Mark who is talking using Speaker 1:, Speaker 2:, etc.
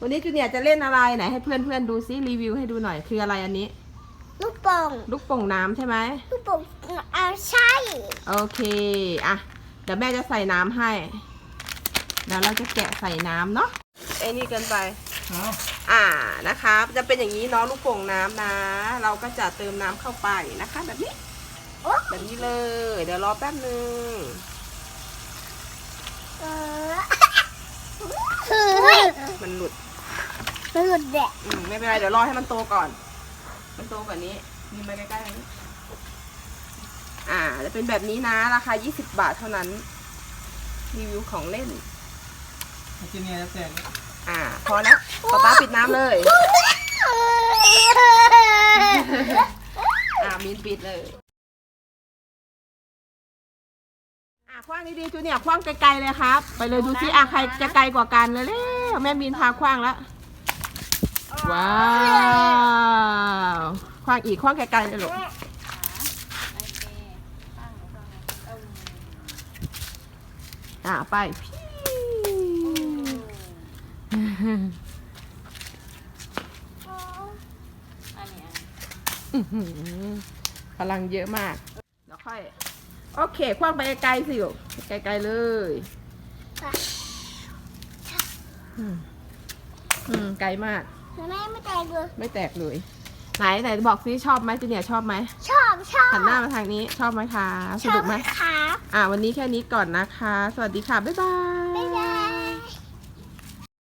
Speaker 1: วันนี้จูเนียร์จะเล่นอะไรไหนให้เพื่อนเพื่อนๆดูซิรีวิวให้ดูหน่อยคืออะไรอันนี้
Speaker 2: ลูกโป่ง
Speaker 1: ลูกโป่งน้ำใช่ไหม
Speaker 2: ลูกโป่งเอาใช่
Speaker 1: โอเคอะเดี๋ยวแม่จะใส่น้ำให้เดี๋ยวเราจะแกะใส่น้ำเนาะไอ้นี่เกินไป
Speaker 3: เอา
Speaker 1: อ่านะคะจะเป็นอย่างนี้เนาะลูกโป่งน้ำนะ เราก็จะเติมน้ำเข้าไปนะคะ แบบนี้
Speaker 2: โอ๊ะ
Speaker 1: แบบนี้เลย เดี๋ยวรอแป๊บนึง
Speaker 2: เออคือ
Speaker 1: มันหลุด
Speaker 2: มันหลุดแดะ
Speaker 1: อืมไม่เป็นไรเดี๋ยวรอให้มันโตก่อน มันโตกว่านี้มีมาใกล้ๆนี้อ่าจะเป็นแบบนี้นะ ราคา 20 บาทเท่านั้น รีวิวของเล่น
Speaker 3: ไอ้จีเนียจะแตก
Speaker 1: อ่า พอแล้วป๊าป๊าปิดน้ำเลย อ่ามินปิดเลย อะคว้างดีๆจูเนี่ยคว้างไกลๆเลยครับ ไปเลยดูซิอะใครจะไกลกว่ากันเลยเร็วแม่มินพาคว้างแล้ว ว้าวคว้างอีกคว้างไกลๆเลยลูกอะไปอื้อหือพลังเยอะมากเดี๋ยวค่อย โอเคคว้างไปไกลๆสิลูกไกลๆเลยอืมอืมไกลมาก
Speaker 2: แม่ไม่ใจเลย
Speaker 1: ไม่แตกเลย ไหนไหนบอกซิชอบไหมจูเนียร์ชอบไหม
Speaker 2: ชอบชอบ
Speaker 1: หันหน้ามาทางนี้ชอบไหมคะสนุกไหม
Speaker 2: ชอบครับ
Speaker 1: อ่า วันนี้แค่นี้ก่อนนะคะ สวัสดีค่ะ บ๊ายบาย